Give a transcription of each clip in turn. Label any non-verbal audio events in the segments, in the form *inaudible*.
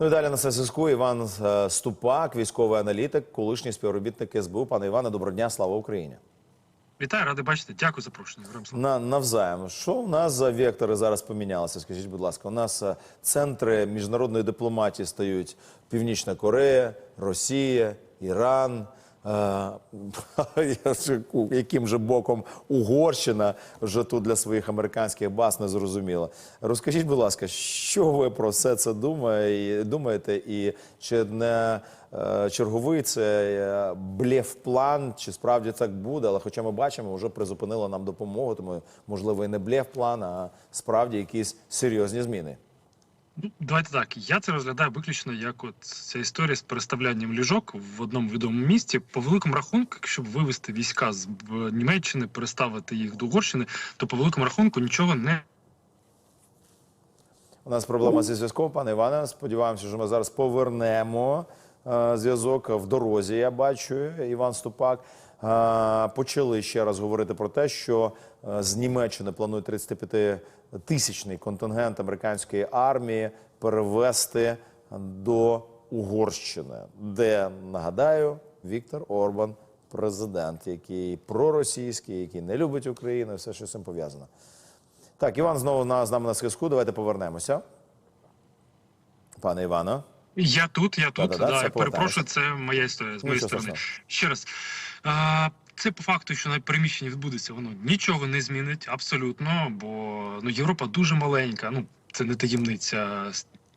Ну і далі на зв'язку Іван е, Ступак, військовий аналітик, колишній співробітник СБУ. Пане Іване, доброго дня, слава Україні. Вітаю, радий бачити. Дякую за запрошення. На навзаєм. Що у нас за вектори зараз помінялися? Скажіть, будь ласка, у нас е, центри міжнародної дипломатії стають Північна Корея, Росія, Іран. Е, *laughs* Яким же боком Угорщина вже тут для своїх американських баз не зрозуміла. Розкажіть, будь ласка, що ви про все це думаєте, і чи не е, черговий це е, блєв-план, чи справді так буде? Але хоча ми бачимо, вже призупинила нам допомогу, тому можливо і не блєв-план, а справді якісь серйозні зміни. Ну, давайте так. Я це розглядаю виключно як от ця історія з переставлянням ліжок в одному відомому місті. По великому рахунку, щоб вивести війська з Німеччини, переставити їх до Угорщини, то по великому рахунку нічого не У нас проблема зі зв'язком, пане Іване. Сподіваємося, що ми зараз повернемо е, зв'язок в дорозі. Я бачу, Іван Ступак. Почали ще раз говорити про те, що е, з Німеччини планують 35-тисячний контингент американської армії перевести до Угорщини, де нагадаю, Віктор Орбан, президент, який проросійський, який не любить Україну, все, що з цим пов'язано. Так, Іван знову на, з нами на зв'язку. Давайте повернемося. Пане Івано. Я тут, я тут. Да-да-да, да, все я перепрошую, це моя історія з моєї сторони. Ще раз. Це по факту, що на приміщенні відбудеться, воно нічого не змінить абсолютно, бо ну Європа дуже маленька. Ну це не таємниця.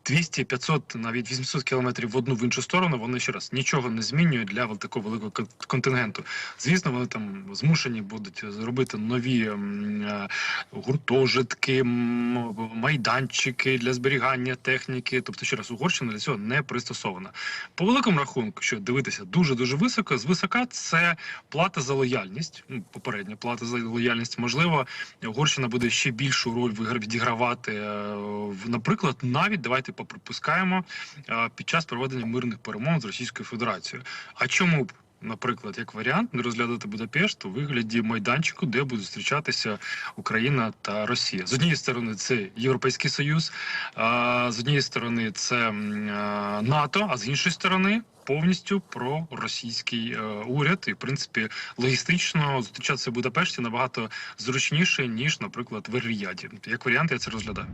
200, 500, навіть 800 кілометрів в одну в іншу сторону, вони ще раз нічого не змінюють для такого великого контингенту. Звісно, вони там змушені будуть зробити нові е, гуртожитки, майданчики для зберігання техніки. Тобто, ще раз, Угорщина для цього не пристосована. По великому рахунку, що дивитися дуже дуже високо, з висока це плата за лояльність. Ну, попередня плата за лояльність. Можливо, Угорщина буде ще більшу роль відігравати. е, Наприклад, навіть давайте поприпускаємо е, під час проведення мирних перемовин з Російською Федерацією. А чому б? Наприклад, як варіант, не розглядати Будапешт у вигляді майданчику, де будуть зустрічатися Україна та Росія. З однієї сторони, це Європейський Союз, з однієї сторони, це е, НАТО, а з іншої сторони. Повністю про російський е, уряд, і в принципі логістично зустрічатися в Будапешті набагато зручніше ніж, наприклад, в Ер-Ріяді. Як варіант, я це розглядаю.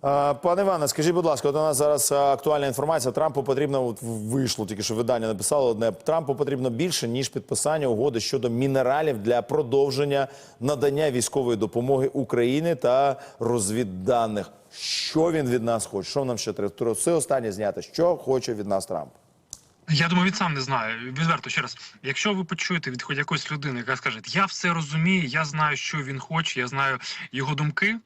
Пане Іване, скажіть, будь ласка, от у нас зараз актуальна інформація. Трампу потрібно от вийшло, тільки що видання написало одне. Трампу потрібно більше ніж підписання угоди щодо мінералів для продовження надання військової допомоги Україні та розвідданих. Що він від нас хоче? Що нам ще треба? Все останнє зняти. Що хоче від нас Трамп? Я думаю, він сам не знає. Відверто ще раз. Якщо ви почуєте від хоч якоїсь людини, яка скаже, я все розумію, я знаю, що він хоче, я знаю його думки.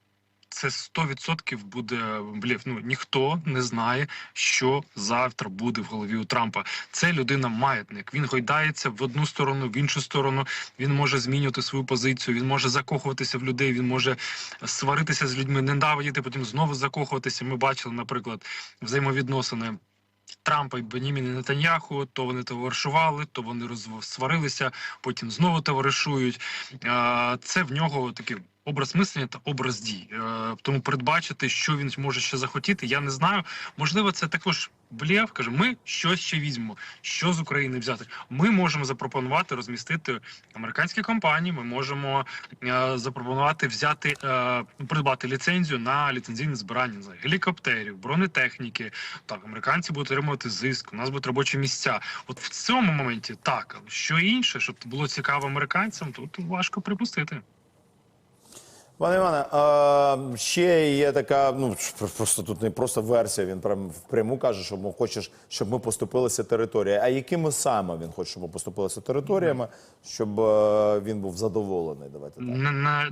Це 100% буде блєв. Ну ніхто не знає, що завтра буде в голові у Трампа. Це людина маятник. Він гойдається в одну сторону, в іншу сторону. Він може змінювати свою позицію. Він може закохуватися в людей. Він може сваритися з людьми, ненавидіти, потім знову закохуватися. Ми бачили, наприклад, взаємовідносини. Трампа і Беніміна Нетаньяху, то вони товаришували, то вони розварилися, потім знову товаришують. Це в нього такий образ мислення та образ дій. Е, Тому передбачити, що він може ще захотіти, я не знаю. Можливо, це також блєв. Каже, ми щось ще візьмемо. Що з України взяти? Ми можемо запропонувати розмістити американські компанії. Ми можемо е, запропонувати взяти е, придбати ліцензію на ліцензійне збирання знаю, гелікоптерів, бронетехніки. Так, американці будуть отримувати зиск. У нас будуть робочі місця. От в цьому моменті так, але що інше, щоб було цікаво американцям, тут важко припустити. Пане Іване, ще є така, ну просто тут не просто версія. Він прям впряму каже, що ми хочеш, щоб ми поступилися територією. А якими саме він хоче, щоб ми поступилися територіями, щоб е, він був задоволений? Давайте так. На,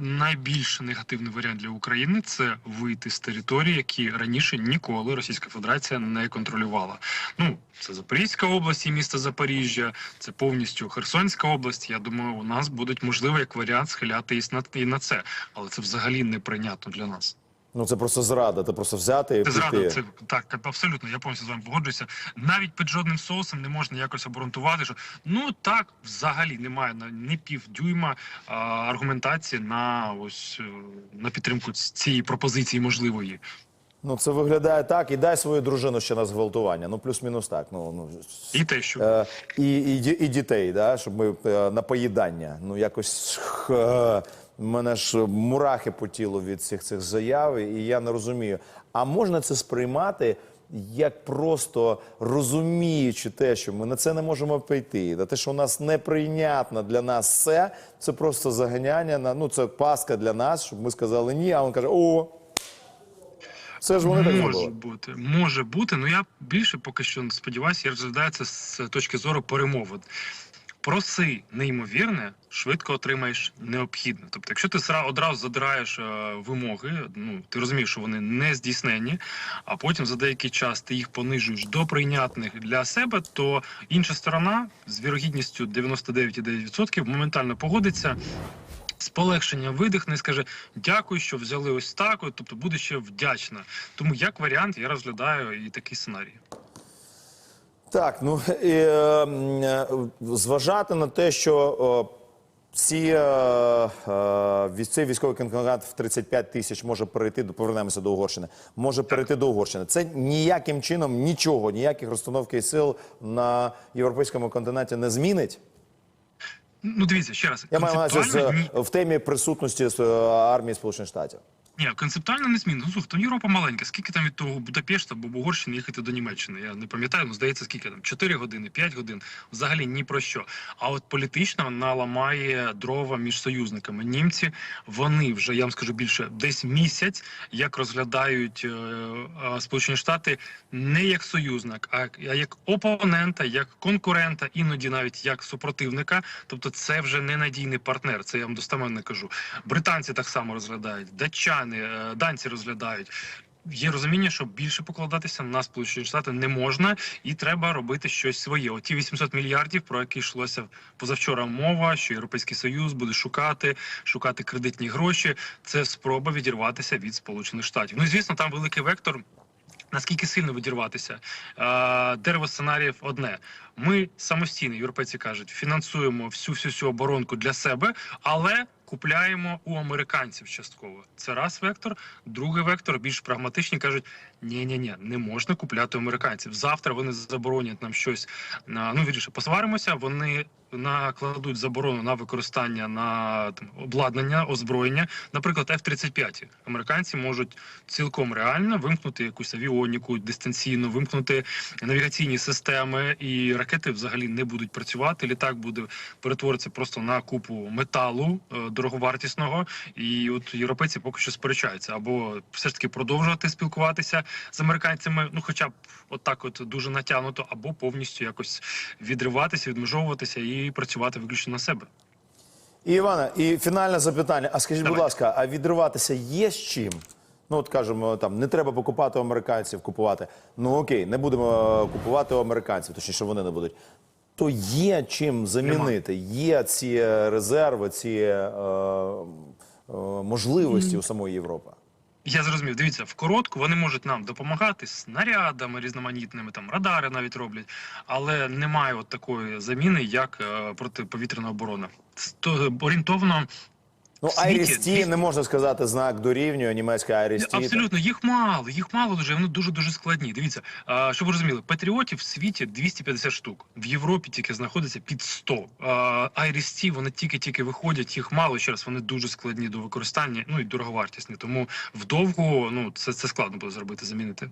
негативний варіант для України це вийти з території, які раніше ніколи Російська Федерація не контролювала. Ну це Запорізька область і місто Запоріжжя, це повністю Херсонська область. Я думаю, у нас будуть можливо як варіант схилятись і на це, але це взагалі неприйнятно для нас. Ну це просто зрада. Це просто взяти і Це зрада, це так абсолютно. Я повністю з вами погоджуюся. Навіть під жодним соусом не можна якось обґрунтувати, що ну так взагалі немає на ні півдюйма а, аргументації на ось е, на підтримку цієї пропозиції можливої. Ну, це виглядає так. І дай свою дружину ще на зґвалтування. Ну, плюс-мінус так. Ну, ну, І те, що Е, і, і, і дітей, да, щоб ми е, на поїдання. Ну якось е, мене ж мурахи по тілу від цих цих заяв, і я не розумію. А можна це сприймати як просто розуміючи те, що ми на це не можемо пойти, на те, що у нас неприйнятно для нас це, це просто заганяння на ну це паска для нас, щоб ми сказали ні. А він каже: О, це ж вони може зробили. бути, може бути. Ну я більше поки що сподіваюся, я розглядаю це з точки зору перемовин. Проси неймовірне, швидко отримаєш необхідне. Тобто, якщо ти одразу задираєш е, вимоги, ну ти розумієш, що вони не здійснені, а потім за деякий час ти їх понижуєш до прийнятних для себе, то інша сторона з вірогідністю 99,9% моментально погодиться. З полегшення видихне і скаже дякую, що взяли ось так. Тобто буде ще вдячна. Тому як варіант я розглядаю і такий сценарій. Так, ну і, е, е, зважати на те, що ці, е, е, цей військовий контингент в 35 тисяч може перейти до повернемося до Угорщини. Може перейти до Угорщини. Це ніяким чином нічого, ніяких розстановки сил на європейському континенті не змінить. Ну дивіться ще раз. Я маю на увазі в темі присутності армії Сполучених Штатів. Ні, концептуально не змінно. Ну, там Європа маленька. Скільки там від того Будапешта або Угорщини їхати до Німеччини? Я не пам'ятаю, ну здається, скільки там 4 години, 5 годин. Взагалі ні про що. А от політично вона ламає дрова між союзниками. Німці вони вже я вам скажу більше десь місяць, як розглядають е, е, Сполучені Штати не як союзник, а а як опонента, як конкурента, іноді навіть як супротивника. Тобто, це вже ненадійний партнер. Це я вам достеменно кажу. Британці так само розглядають, датчани, е, данці розглядають. Є розуміння, що більше покладатися на Сполучені Штати не можна, і треба робити щось своє. Оті 800 мільярдів, про які йшлося позавчора мова, що Європейський Союз буде шукати, шукати кредитні гроші. Це спроба відірватися від Сполучених Штатів. Ну звісно, там великий вектор. Наскільки сильно відірватися? Е, Дерево сценаріїв одне. Ми самостійно, європейці кажуть, фінансуємо всю всю всю оборонку для себе, але купляємо у американців частково. Це раз вектор. Другий вектор більш прагматичні кажуть: ні, ні, ні, не можна купляти американців. Завтра вони заборонять нам щось. на- Ну вірніше, посваримося. Вони накладуть заборону на використання на там, обладнання, озброєння. Наприклад, F-35. Американці можуть цілком реально вимкнути якусь авіоніку дистанційно, вимкнути навігаційні системи, і ракети взагалі не будуть працювати. Літак буде перетворитися просто на купу металу е, дороговартісного. І от європейці поки що сперечаються або все ж таки продовжувати спілкуватися з американцями, ну хоча б отак, от дуже натягнуто, або повністю якось відриватися, відмежовуватися і працювати виключно на себе. І Івана, і фінальне запитання. А скажіть, будь ласка, а відриватися є з чим? Ну, от кажемо, там не треба покупати у американців, купувати. Ну окей, не будемо е, купувати у американців, точніше вони не будуть. То є чим замінити. Є ці е, резерви, ці е, е, можливості у самої Європи. Я зрозумів. Дивіться, в коротку вони можуть нам допомагати снарядами різноманітними, там радари навіть роблять, але немає от такої заміни, як е, протиповітряна оборона. То орієнтовно Ну, Айрісті не можна сказати знак дорівнює німецька Айрісті. Абсолютно, їх мало, їх мало дуже, вони дуже дуже складні. Дивіться, а, щоб ви розуміли, патріотів в світі 250 штук. В Європі тільки знаходиться під 100. Айрісті вони тільки-тільки виходять, їх мало ще раз. Вони дуже складні до використання, ну і дороговартісні. Тому вдовго ну це, це складно буде зробити, замінити.